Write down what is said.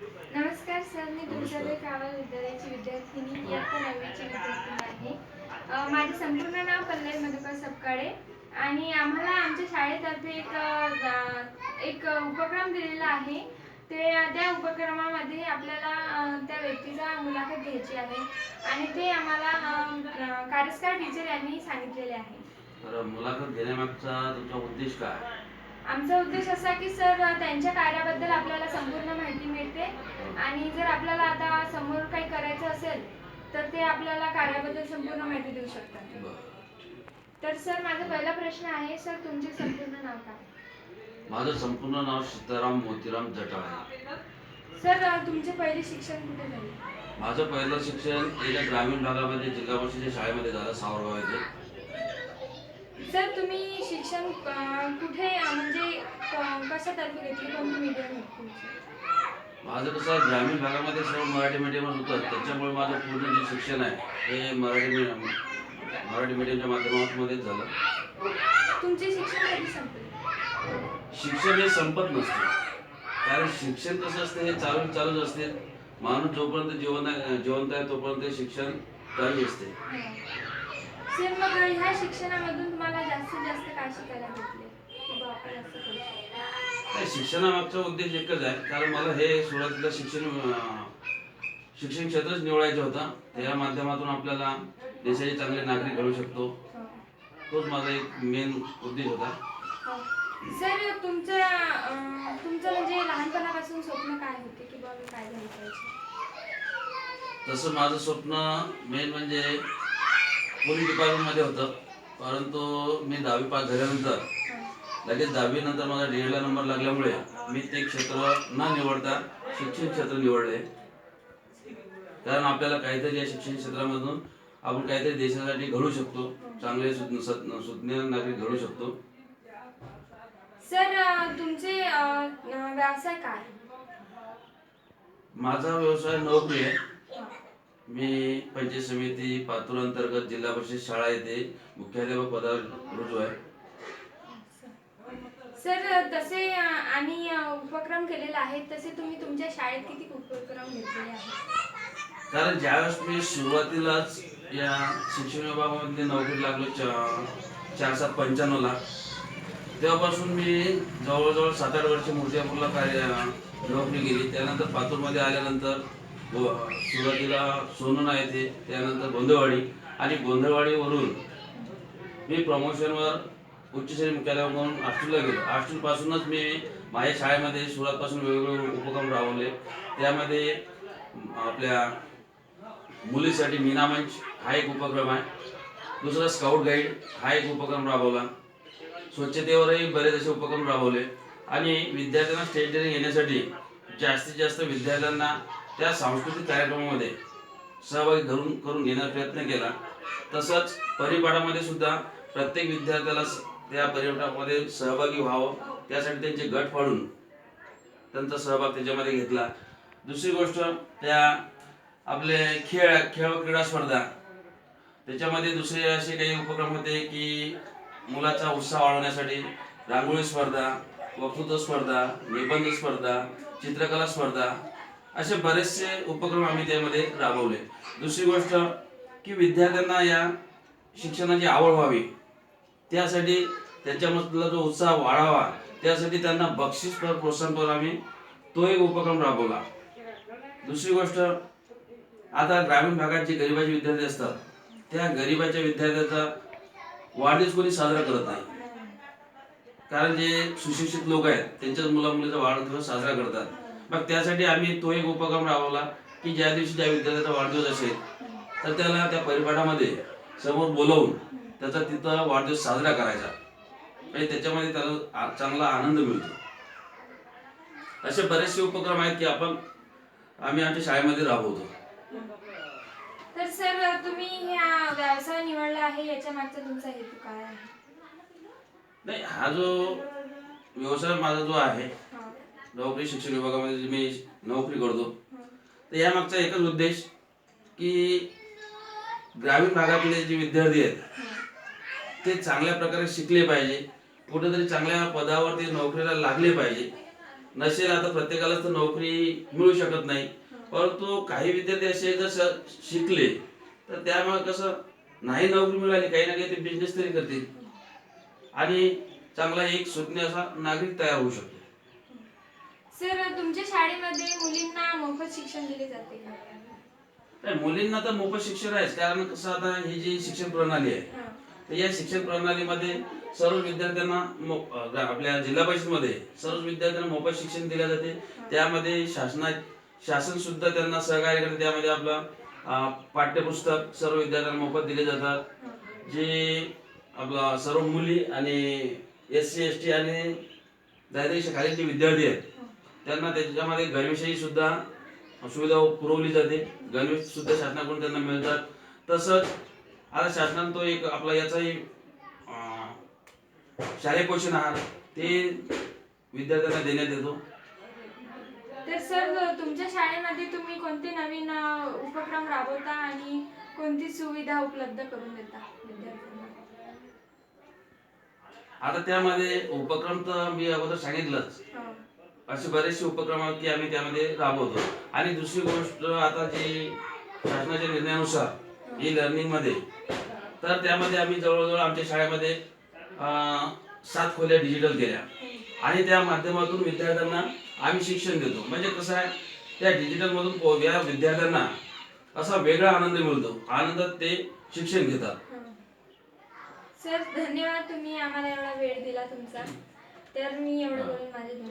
नमस्कार सर मी तुमच्याकडे कावल विद्यालयाची विद्यार्थिनी इयत्ता नववीची विद्यार्थिनी आहे. माझे संपूर्ण नाव पल्लवी मधुकर सपकाळे आणि आम्हाला आमच्या शाळेतर्फे एक एक उपक्रम दिलेला आहे. ते त्या उपक्रमामध्ये आपल्याला त्या व्यक्तीचा मुलाखत घ्यायची आहे आणि ते आम्हाला अ, कारस्कार टीचर यांनी सांगितलेले आहे. तर मुलाखत घेण्यामागचा तुमचा उद्देश काय? आमचा उद्देश असा की सर त्यांच्या कार्याबद्दल आपल्याला संपूर्ण माहिती मिळते. आणि जर आपल्याला आता समोर काही करायचं असेल तर ते आपल्याला कार्याबद्दल संपूर्ण माहिती देऊ शकतात. तर सर माझा पहिला प्रश्न आहे सर तुमचे संपूर्ण नाव काय? माझं संपूर्ण नाव सीताराम मोतीराम जटाळ आहे. सर तुमचे पहिले शिक्षण कुठे झाले? माझं पहिलं शिक्षण एका ग्रामीण भागामध्ये जिल्हा परिषदेच्या शाळेमध्ये झालं सावरगाव येथे. सर तुम्ही शिक्षण कुठे म्हणजे कशातर्फे घेतले? कोणती मीडियम माझं कसं ग्रामीण भागामध्ये सर्व मराठी मीडियमच होतं. त्याच्यामुळे माझं पूर्ण जे शिक्षण आहे हे मराठी मीडियम मराठी मीडियमच्या माध्यमातूनच झालं. तुमचे शिक्षण कधी संपले? शिक्षण हे संपत नसते. कारण शिक्षण कसं असतं हे चालू चालूच असते. माणूस जोपर्यंत जिवंत जिवंत आहे तोपर्यंत शिक्षण चालू असते. सर मग ह्या शिक्षणामधून तुम्हाला जास्तीत जास्त काय शिकायला भेटले? की बा आपण असं करू शकतो? नाही, शिक्षणामागचा उद्देश एकच आहे. कारण मला हे सुरुवातीला शिक्षण अं, शिक्षण क्षेत्रच निवडायचं होतं. त्या माध्यमातून आपल्याला देशाचे चांगले नागरिक घडू शकतो. हो. तोच माझा एक मेन उद्देश होता. हो. सर तुमचं अं, तुमचं म्हणजे लहानपणापासून स्वप्न काय होते? की बाबा मी काय झालं पाहिजे तसं माझं स्वप्न मेन म्हणजे पोलीस डिपार्टमेंटमध्ये होतं परंतु मी दहावी पास झाल्यानंतर. लगेच दहावी नंतर माझा डी एडला नंबर लागल्यामुळे मी ते क्षेत्र न निवडता शिक्षण क्षेत्र निवडले कारण आपल्याला काहीतरी या शिक्षण क्षेत्रामधून आपण काहीतरी देशासाठी घडू शकतो चांगले सुज्ञ नागरिक घडू शकतो सर तुमचे व्यवसाय काय माझा व्यवसाय नोकरी आहे. मी पंचायत समिती पातूर अंतर्गत जिल्हा परिषद शाळा येथे मुख्याध्यापक पदावर रुजू आहे. सर तसे आम्ही अं, उपक्रम केलेले आहेत तसे तुम्ही तुमच्या शाळेत किती उपक्रम घेतलेले आहेत? कारण ज्यावेळेस मी सुरुवातीलाच या शिक्षण विभागामध्ये नोकरी लागलो चार सात पंच्याण्णवला तेव्हापासून मी जवळजवळ सात आठ वर्ष मूर्तिजापूरला कार्य नोकरी केली. त्यानंतर पातूरमध्ये आल्यानंतर सुरुवातीला सोनुना येथे त्यानंतर गोंधळवाडी. आणि गोंधळवाडीवरून मी प्रमोशनवर उच्च श्रेणी मुख्यालय म्हणून आष्टीला गेलो. आष्टीपासूनच मी माझ्या शाळेमध्ये सुरुवातपासून वेगवेगळे उपक्रम राबवले. त्यामध्ये आपल्या मुलीसाठी मीनामंच हा एक उपक्रम आहे. दुसरा स्काउट गाईड हा एक उपक्रम राबवला. स्वच्छतेवरही बरेच असे उपक्रम राबवले. आणि विद्यार्थ्यांना स्टेट डेअरिंग येण्यासाठी जास्तीत जास्त विद्यार्थ्यांना त्या सांस्कृतिक कार्यक्रमामध्ये सहभागी धरून करून घेण्याचा प्रयत्न केला. तसंच परिपाठामध्ये सुद्धा प्रत्येक विद्यार्थ्याला स- त्या परिपाठामध्ये सहभागी व्हावं त्यासाठी त्यांचे गट फाडून त्यांचा सहभाग त्याच्यामध्ये घेतला. दुसरी गोष्ट त्या आपले खेळ खेळ व क्रीडा स्पर्धा त्याच्यामध्ये दुसरे असे काही उपक्रम होते की मुलाचा उत्साह वाढवण्यासाठी रांगोळी स्पर्धा वक्तृत्व स्पर्धा निबंध स्पर्धा चित्रकला स्पर्धा असे बरेचसे उपक्रम आम्ही त्यामध्ये राबवले. दुसरी गोष्ट की विद्यार्थ्यांना या शिक्षणाची आवड व्हावी. त्यासाठी त्यांच्यामधला जो उत्साह वाढावा त्यासाठी त्यांना बक्षीस पर प्रोत्साहनपर आम्ही तो एक उपक्रम राबवला. दुसरी गोष्ट आता ग्रामीण भागात जे गरिबाचे विद्यार्थी असतात त्या गरिबाच्या विद्यार्थ्याचा वाढदिवस कोणी साजरा करत नाही. कारण जे सुशिक्षित लोक आहेत त्यांच्याच मुला मुलीचा वाढदिवस साजरा करतात. मग त्यासाठी आम्ही तो एक उपक्रम राबवला की ज्या दिवशी ज्या विद्यार्थ्याचा वाढदिवस असेल तर त्याला त्या परिपाठामध्ये समोर बोलवून त्याचा तिथं वाढदिवस साजरा करायचा. म्हणजे त्याच्यामध्ये त्याला चांगला आनंद मिळतो. असे बरेचसे उपक्रम आहेत की आपण आम्ही आमच्या शाळेमध्ये राबवतो. तर सर तुम्ही व्यवसाय निवडला आहे याच्या मागचा तुमचा हेतू काय आहे? नाही हा जो व्यवसाय माझा जो आहे. नोकरी शिक्षण विभागामध्ये मी नोकरी करतो तर यामागचा एकच उद्देश की ग्रामीण भागातले जे विद्यार्थी आहेत ते चांगल्या प्रकारे शिकले पाहिजे. कुठेतरी चांगल्या पदावरती नोकरीला लागले पाहिजे. नसेल आता प्रत्येकालाच तर नोकरी मिळू शकत नाही. परंतु काही विद्यार्थी असे जर शिकले तर त्यामुळे कसं नाही नोकरी मिळाली काही ना काही ते बिझनेस तरी करतील. आणि चांगला एक सुज्ञ असा नागरिक तयार होऊ शकतो. सर तुमच्या शाळेमध्ये मुलींना मोफत शिक्षण दिले जाते का? नाही, मुलींना तर मोफत शिक्षण आहेच. कारण कसं आता ही जी शिक्षण प्रणाली आहे हा. तर या शिक्षण प्रणालीमध्ये सर्व विद्यार्थ्यांना मो- अ, ग- आपल्या जिल्हा परिषदमध्ये सर्व विद्यार्थ्यांना मोफत शिक्षण दिले जाते. त्यामध्ये शासना शासन सुद्धा त्यांना सहकार्य करते. त्यामध्ये आपलं अ, पाठ्यपुस्तक सर्व विद्यार्थ्यांना मोफत दिले जातात. जे आपला सर्व मुली आणि एस सी एस टी आणि दारिद्र्य खालील जे विद्यार्थी आहेत त्यांना त्याच्यामध्ये घरविषयी सुद्धा सुविधा पुरवली जाते. गणवेश सुद्धा शासनाकडून त्यांना मिळतात. तसंच आता शासनाने तो एक आपला याचाही शालेय पोषण आहार ते विद्यार्थ्यांना देण्यात येतो. तर सर तुमच्या शाळेमध्ये तुम्ही कोणते नवीन उपक्रम राबवता आणि कोणती सुविधा उपलब्ध करून देता विद्यार्थ्यांना? आता त्यामध्ये उपक्रम तर मी अगोदर सांगितलंच. हा. असे बरेचसे उपक्रम आहेत की आम्ही त्यामध्ये राबवतो. आणि दुसरी गोष्ट आता जी शासनाच्या निर्णयानुसार ई लर्निंगमध्ये तर त्यामध्ये आम्ही जवळजवळ आमच्या शाळेमध्ये सात खोल्या डिजिटल केल्या. आणि त्या माध्यमातून विद्यार्थ्यांना आम्ही शिक्षण देतो. म्हणजे कसं आहे त्या डिजिटलमधून या विद्यार्थ्यांना असा वेगळा आनंद मिळतो. आनंदात ते शिक्षण घेतात. सर धन्यवाद. तुम्ही आम्हाला एवढा वेळ दिला तुमचा. तर मी एवढं बोलून माझे दोन